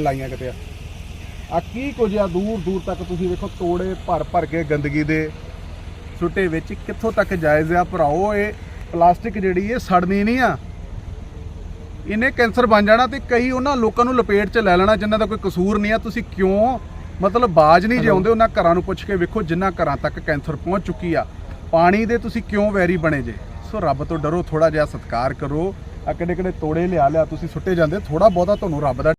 ਲਾਈਆਂ ਕਿਤੇ ਆ। ਆ ਕੀ ਕੁਝ ਆ? ਦੂਰ ਦੂਰ ਤੱਕ ਤੁਸੀਂ ਵੇਖੋ ਤੋੜੇ ਭਰ ਭਰ ਕੇ ਗੰਦਗੀ ਦੇ ਸੁੱਟੇ ਵਿੱਚ ਕਿੱਥੋਂ ਤੱਕ ਜਾਇਜ਼ ਆ? ਭਰਾਓ ਇਹ ਪਲਾਸਟਿਕ ਜਿਹੜੀ ਇਹ ਸੜਨੀ ਨਹੀਂ ਆ। ਇਹਨੇ ਕੈਂਸਰ ਬਣ ਜਾਣਾ ਤੇ ਕਈ ਉਹਨਾਂ ਲੋਕਾਂ ਨੂੰ ਲਪੇਟ 'ਚ ਲੈ ਲੈਣਾ ਜਿਨ੍ਹਾਂ ਦਾ ਕੋਈ ਕਸੂਰ ਨਹੀਂ ਆ। ਤੁਸੀਂ ਕਿਉਂ ਮਤਲਬ ਬਾਜ ਨਹੀਂ ਜਿਉਂਦੇ? ਉਹਨਾਂ ਘਰਾਂ ਨੂੰ ਪੁੱਛ ਕੇ ਵੇਖੋ ਜਿਨ੍ਹਾਂ ਘਰਾਂ ਤੱਕ ਕੈਂਸਰ ਪਹੁੰਚ ਚੁੱਕੀ ਆ। ਪਾਣੀ ਦੇ ਤੁਸੀਂ ਕਿਉਂ ਵੈਰੀ ਬਣੇ ਜੇ? ਸੋ ਰੱਬ ਤੋਂ ਡਰੋ ਥੋੜਾ ਜਿਹਾ ਸਤਿਕਾਰ ਕਰੋ। ਆ ਕਿਹੜੇ ਕਿਹੜੇ ਤੋੜੇ ਲਿਆ ਲਿਆ ਤੁਸੀਂ ਸੁੱਟੇ ਜਾਂਦੇ? ਥੋੜਾ ਬਹੁਤਾ ਤੁਹਾਨੂੰ ਰੱਬ ਦਾ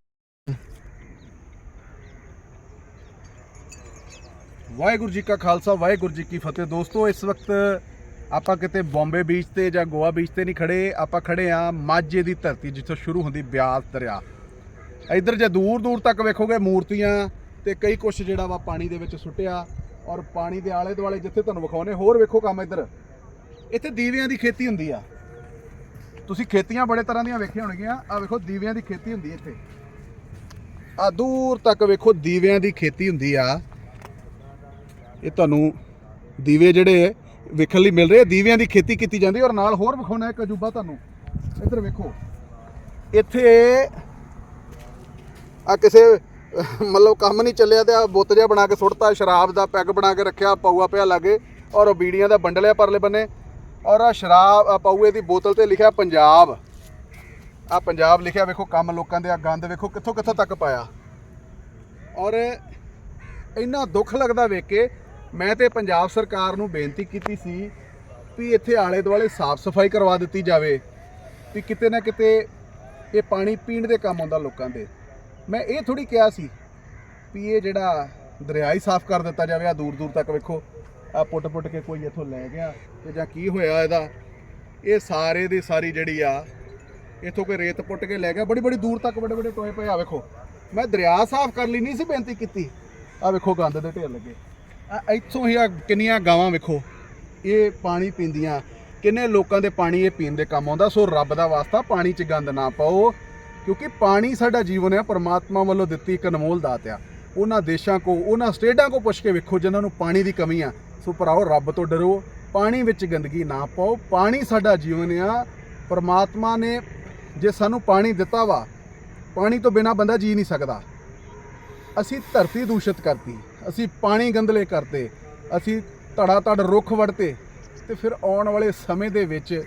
ਵਾਹਿਗੁਰੂ ਜੀ ਕਾ ਖਾਲਸਾ, ਵਾਹਿਗੁਰੂ ਜੀ ਕੀ ਫਤਿਹ। ਦੋਸਤੋ, ਇਸ ਵਕਤ ਆਪਾਂ ਕਿਤੇ ਬੰਬੇ ਬੀਚ ਤੇ ਜਾਂ ਗੋਆ ਬੀਚ ਤੇ ਨਹੀਂ ਖੜੇ, ਆਪਾਂ ਖੜੇ ਆ ਮਾਝੇ ਦੀ ਧਰਤੀ, ਜਿੱਥੋਂ ਸ਼ੁਰੂ ਹੁੰਦੀ ਬਿਆਸ ਦਰਿਆ। ਇੱਧਰ ਜੇ ਦੂਰ ਦੂਰ ਤੱਕ ਵੇਖੋਗੇ ਮੂਰਤੀਆਂ ਤੇ ਕਈ ਕੁਛ ਜਿਹੜਾ ਵਾ ਪਾਣੀ ਦੇ ਵਿੱਚ ਸੁੱਟਿਆ ਔਰ ਪਾਣੀ ਦੇ ਆਲੇ ਦੁਆਲੇ ਜਿੱਥੇ ਤੁਹਾਨੂੰ ਵਿਖਾਉਨੇ ਹੋਰ ਵੇਖੋ ਕੰਮ ਇੱਧਰ। ਇੱਥੇ ਦੀਵਿਆਂ ਦੀ ਖੇਤੀ ਹੁੰਦੀ ਆ। ਤੁਸੀਂ ਖੇਤੀਆਂ ਬੜੇ ਤਰ੍ਹਾਂ ਦੀਆਂ ਵੇਖੀਆਂ ਹੋਣਗੀਆਂ। ਆ ਵੇਖੋ, ਦੀਵਿਆਂ ਦੀ ਖੇਤੀ ਹੁੰਦੀ ਇੱਥੇ। ਆ ਦੂਰ ਤੱਕ ਵੇਖੋ, ਦੀਵਿਆਂ ਦੀ ਖੇਤੀ ਹੁੰਦੀ ਆ। ਇਹ ਤੁਹਾਨੂੰ ਦੀਵੇ ਜਿਹੜੇ ਵੇਖਣ ਲਈ ਮਿਲ ਰਹੇ ਆ। ਦੀਵਿਆਂ ਦੀ ਖੇਤੀ ਕੀਤੀ ਜਾਂਦੀ ਔਰ ਨਾਲ ਹੋਰ ਵਿਖਾਉਣਾ ਇੱਕ ਅਜੂਬਾ ਤੁਹਾਨੂੰ। ਇੱਧਰ ਵੇਖੋ। ਇੱਥੇ ਆ ਕਿਸੇ, ਮਤਲਬ ਕੰਮ ਨਹੀਂ ਚੱਲਿਆ ਤੇ ਆ ਬੁੱਤ ਜਿਹਾ ਬਣਾ ਕੇ ਸੁੱਟਤਾ, ਸ਼ਰਾਬ ਦਾ ਪੈਗ ਬਣਾ ਕੇ ਰੱਖਿਆ, ਪਊਆ ਪਿਆ ਲਾਗੇ ਔਰ ਉਹ ਬੀੜੀਆਂ ਦਾ ਬੰਡਲ ਆ ਪਰਲੇ ਬੰਨੇ। ਔਰ ਆ ਸ਼ਰਾਬ, ਆ ਪਊਏ ਦੀ ਬੋਤਲ ਤੇ ਲਿਖਿਆ ਪੰਜਾਬ। ਆ ਪੰਜਾਬ ਲਿਖਿਆ, ਵੇਖੋ ਕੰਮ ਲੋਕਾਂ ਦੇ ਆ, ਗੰਦ ਵੇਖੋ ਕਿੱਥੋਂ ਕਿੱਥੋਂ ਤੱਕ ਪਾਇਆ। ਔਰ ਇੰਨਾ ਦੁੱਖ ਲੱਗਦਾ ਵੇਖ ਕੇ ਮੈਂ ਤੇ ਪੰਜਾਬ ਸਰਕਾਰ ਨੂੰ ਬੇਨਤੀ ਕੀਤੀ ਸੀ ਵੀ ਇੱਥੇ ਆਲੇ ਦੁਆਲੇ ਸਾਫ਼ ਸਫ਼ਾਈ ਕਰਵਾ ਦਿੱਤੀ ਜਾਵੇ, ਵੀ ਕਿਤੇ ਨਾ ਕਿਤੇ ਇਹ ਪਾਣੀ ਪੀਣ ਦੇ ਕੰਮ ਆਉਂਦਾ ਲੋਕਾਂ ਦੇ। ਮੈਂ ਇਹ ਥੋੜੀ ਕਿਹਾ ਸੀ ਵੀ ਇਹ ਜਿਹੜਾ ਦਰਿਆ ਹੀ ਸਾਫ਼ ਕਰ ਦਿੱਤਾ ਜਾਵੇ ਆ ਦੂਰ ਦੂਰ ਤੱਕ ਵੇਖੋ ਆ ਪੁੱਟ ਪੁੱਟ ਕੇ ਕੋਈ ਇੱਥੋਂ ਲੈ ਗਿਆ ਤੇ ਜਾਂ ਕੀ ਹੋਇਆ ਇਹਦਾ। ਇਹ ਸਾਰੇ ਦੀ ਸਾਰੀ ਜਿਹੜੀ ਆ, ਇੱਥੋਂ ਕੋਈ ਰੇਤ ਪੁੱਟ ਕੇ ਲੈ ਗਿਆ ਬੜੀ ਬੜੀ ਦੂਰ ਤੱਕ ਬੜੇ ਬੜੇ ਟੋਏ ਪਏ ਆ, ਵੇਖੋ। ਮੈਂ ਦਰਿਆ ਸਾਫ਼ ਕਰ ਲਈ, ਨਹੀਂ ਸੀ ਬੇਨਤੀ ਕੀਤੀ। ਆ ਵੇਖੋ ਗੰਦ ਦੇ ਢੇਰ ਲੱਗੇ। ਆ ਇੱਥੋਂ ਹੀ ਆ ਕਿੰਨੀਆਂ ਗਾਵਾਂ ਵੇਖੋ। ਇਹ ਪਾਣੀ ਪੀਂਦੀਆਂ। ਕਿੰਨੇ ਲੋਕਾਂ ਦੇ ਪਾਣੀ ਇਹ ਪੀਣ ਦੇ ਕੰਮ ਆਉਂਦਾ। ਸੋ ਰੱਬ ਦਾ ਵਾਸਤਾ ਪਾਣੀ 'ਚ ਗੰਦ ਨਾ ਪਾਓ, ਕਿਉਂਕਿ ਪਾਣੀ ਸਾਡਾ ਜੀਵਨ ਹੈ ਪਰਮਾਤਮਾ ਵੱਲੋਂ ਦਿੱਤੀ ਇੱਕ ਅਨਮੋਲ ਦਾਤ ਆ। ਉਹਨਾਂ ਦੇਸ਼ਾਂ ਕੋ, ਉਹਨਾਂ ਸਟੇਟਾਂ ਕੋ ਪੁੱਛ ਕੇ ਵੇਖੋ ਜਿਨ੍ਹਾਂ ਨੂੰ ਪਾਣੀ ਦੀ ਕਮੀ ਆ। ਸੋ ਭਰਾਓ, ਰੱਬ ਤੋਂ ਡਰੋ। ਪਾਣੀ ਵਿੱਚ ਗੰਦਗੀ ਨਾ ਪਾਓ। ਪਾਣੀ ਸਾਡਾ ਜੀਵਨ ਆ। ਪਰਮਾਤਮਾ ਨੇ ਜੇ ਸਾਨੂੰ ਪਾਣੀ ਦਿੱਤਾ ਵਾ, ਪਾਣੀ ਤੋਂ ਬਿਨਾ ਬੰਦਾ ਜੀ ਨਹੀਂ ਸਕਦਾ। ਅਸੀਂ ਧਰਤੀ ਦੂਸ਼ਿਤ ਕਰਤੀ। ਅਸੀਂ ਪਾਣੀ ਗੰਦਲੇ ਕਰਤੇ ਅਸੀਂ ਧੜਾ ਧੜ ਰੁੱਖ ਵੜਤੇ ਤੇ ਫਿਰ ਆਉਣ ਵਾਲੇ ਸਮੇਂ ਦੇ ਵਿੱਚ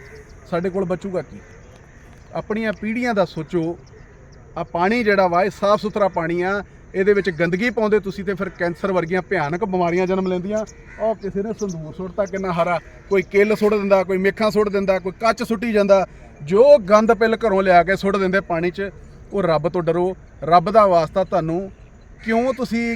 ਸਾਡੇ ਕੋਲ ਬਚੂਗਾ ਕੀ? ਆਪਣੀਆਂ ਪੀੜ੍ਹੀਆਂ ਦਾ ਸੋਚੋ ਆ ਪਾਣੀ ਜਿਹੜਾ ਵਾ, ਇਹ ਸਾਫ਼ ਸੁਥਰਾ ਪਾਣੀ ਆ, ਇਹਦੇ ਵਿੱਚ ਗੰਦਗੀ ਪਾਉਂਦੇ ਤੁਸੀਂ ਤੇ ਫਿਰ ਕੈਂਸਰ ਵਰਗੀਆਂ ਭਿਆਨਕ ਬਿਮਾਰੀਆਂ ਜਨਮ ਲੈਂਦੀਆਂ। ਉਹ ਕਿਸੇ ਨੇ ਸੰਦੂਰ ਸੁੱਟਤਾ ਕਿੰਨਾ ਹਰਾ, ਕੋਈ ਕਿੱਲ ਸੁੱਟ ਦਿੰਦਾ, ਕੋਈ ਮੇਖਾਂ ਸੁੱਟ ਦਿੰਦਾ, ਕੋਈ ਕੱਚ ਸੁੱਟੀ ਜਾਂਦਾ, ਜੋ ਗੰਦ ਪਿੱਲ ਘਰੋਂ ਲਿਆ ਕੇ ਸੁੱਟ ਦਿੰਦੇ ਪਾਣੀ 'ਚ, ਉਹ ਰੱਬ ਤੋਂ ਡਰੋ, ਰੱਬ ਦਾ ਵਾਸਤਾ ਤੁਹਾਨੂੰ, ਕਿਉਂ ਤੁਸੀਂ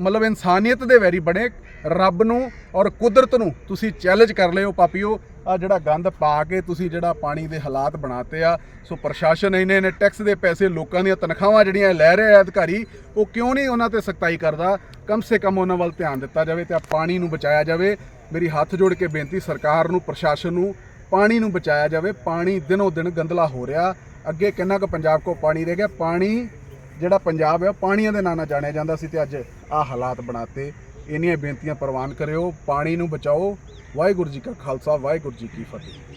ਮਤਲਬ ਇਨਸਾਨੀਅਤ ਦੇ ਵੈਰੀ ਬਣੇ, ਰੱਬ ਨੂੰ ਔਰ ਕੁਦਰਤ ਨੂੰ ਤੁਸੀਂ ਚੈਲੰਜ ਕਰ ਲਿਓ ਪਾਪੀਓ। ਆ ਜਿਹੜਾ ਗੰਦ ਪਾ ਕੇ ਤੁਸੀਂ ਜਿਹੜਾ ਪਾਣੀ ਦੇ ਹਾਲਾਤ ਬਣਾਤੇ ਆ, ਸੋ ਪ੍ਰਸ਼ਾਸਨ ਇਹਨੇ ਨੇ ਟੈਕਸ ਦੇ ਪੈਸੇ ਲੋਕਾਂ ਦੀਆਂ ਤਨਖਾਹਾਂ ਜਿਹੜੀਆਂ ਲੈ ਰਹੇ ਆ ਅਧਿਕਾਰੀ, ਉਹ ਕਿਉਂ ਨਹੀਂ ਉਹਨਾਂ ਤੇ ਸਖਤਾਈ ਕਰਦਾ? ਕਮ ਸੇ ਕਮ ਉਹਨਾਂ ਵੱਲ ਧਿਆਨ ਦਿੱਤਾ ਜਾਵੇ ਤੇ ਆ ਪਾਣੀ ਨੂੰ ਬਚਾਇਆ ਜਾਵੇ। ਮੇਰੀ ਹੱਥ ਜੋੜ ਕੇ ਬੇਨਤੀ, ਸਰਕਾਰ ਨੂੰ, ਪ੍ਰਸ਼ਾਸਨ ਨੂੰ, ਪਾਣੀ ਨੂੰ ਬਚਾਇਆ ਜਾਵੇ। ਪਾਣੀ ਦਿਨੋ ਦਿਨ ਗੰਦਲਾ ਹੋ ਰਿਹਾ। ਅੱਗੇ ਕਿੰਨਾ ਕੁ ਪੰਜਾਬ ਕੋ ਪਾਣੀ ਰਹਿ ਗਿਆ? ਪਾਣੀ ਜਿਹੜਾ ਪੰਜਾਬ ਹੈ, ਉਹ ਪਾਣੀਆਂ ਦੇ ਨਾਂ ਨਾਲ ਜਾਣਿਆ ਜਾਂਦਾ ਸੀ ਤੇ ਅੱਜ ਆ ਹਾਲਾਤ ਬਣਾਤੇ। ਇੰਨੀਆਂ ਬੇਨਤੀਆਂ ਪ੍ਰਵਾਨ ਕਰਿਓ, ਪਾਣੀ ਨੂੰ ਬਚਾਓ। ਵਾਹਿਗੁਰੂ ਜੀ ਕਾ ਖਾਲਸਾ, ਵਾਹਿਗੁਰੂ ਜੀ ਕੀ ਫਤਿਹ।